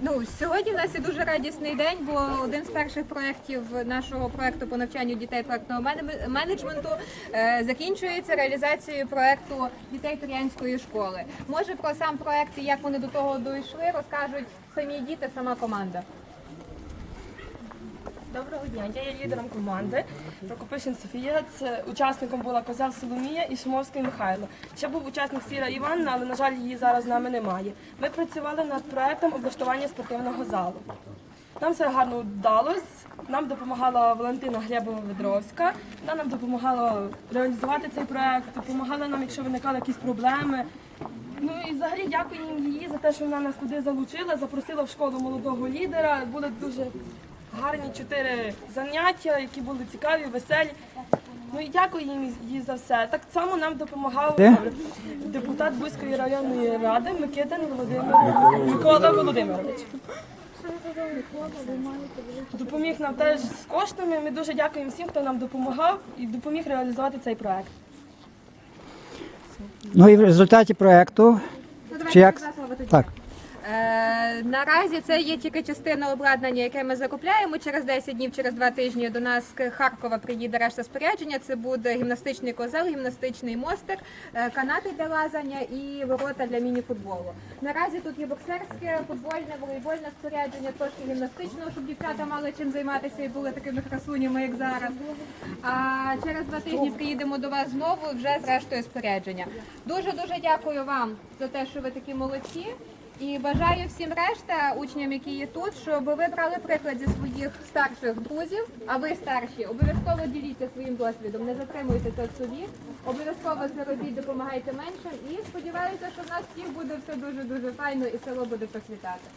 Ну сьогодні в нас є дуже радісний день, бо один з перших проєктів нашого проекту по навчанню дітей проектного менеджменту е, закінчується реалізацією проекту дітей Тур'янської школи. Може про сам проект і як вони до того дійшли, розкажуть самі діти, сама команда. Доброго дня, я є лідером команди. Прокопишин Софія. Це учасником була Козел Соломія і Шимовський Михайло. Ще був учасник Сіра Іванна, але на жаль, її зараз з нами немає. Ми працювали над проектом облаштування спортивного залу. Нам все гарно вдалося. Нам допомагала Валентина Глебова-Ведровська. Вона нам допомагала реалізувати цей проект, допомагала нам, якщо виникали якісь проблеми. Ну і взагалі дякуємо їй за те, що вона нас туди залучила, запросила в школу молодого лідера. Були дуже гарні чотири заняття, які були цікаві, веселі. Ну і дякую їм їй за все. Так само нам допомагав Де? депутат Бузької районної ради Микитин Володимир Микола Володимирович. Допоміг нам теж з коштами. Ми дуже дякуємо всім, хто нам допомагав і допоміг реалізувати цей проект. Ну і в результаті проекту, Ну, давайте чи як? Так. Наразі це є тільки частина обладнання, яке ми закупляємо. Через 10 днів, через 2 тижні до нас Харкова приїде решта спорядження. Це буде гімнастичний козел, гімнастичний мостик, е, канати для лазання і ворота для міні-футболу. Наразі тут є боксерське, футбольне, волейбольне спорядження, трошки гімнастичного, щоб дівчата мали чим займатися і були такими красунями, як зараз. А через два тижні приїдемо до вас знову вже з рештою спорядження. Дуже дуже дякую вам за те, що ви такі молодці. І бажаю всім решта учням, які є тут, щоб ви брали приклад зі своїх старших друзів. А ви старші, обов'язково діліться своїм досвідом, не затримуйте це собі. Обов'язково це допомагайте меншим. І сподіваюся, що в нас всіх буде все дуже дуже файно і село буде процвітати.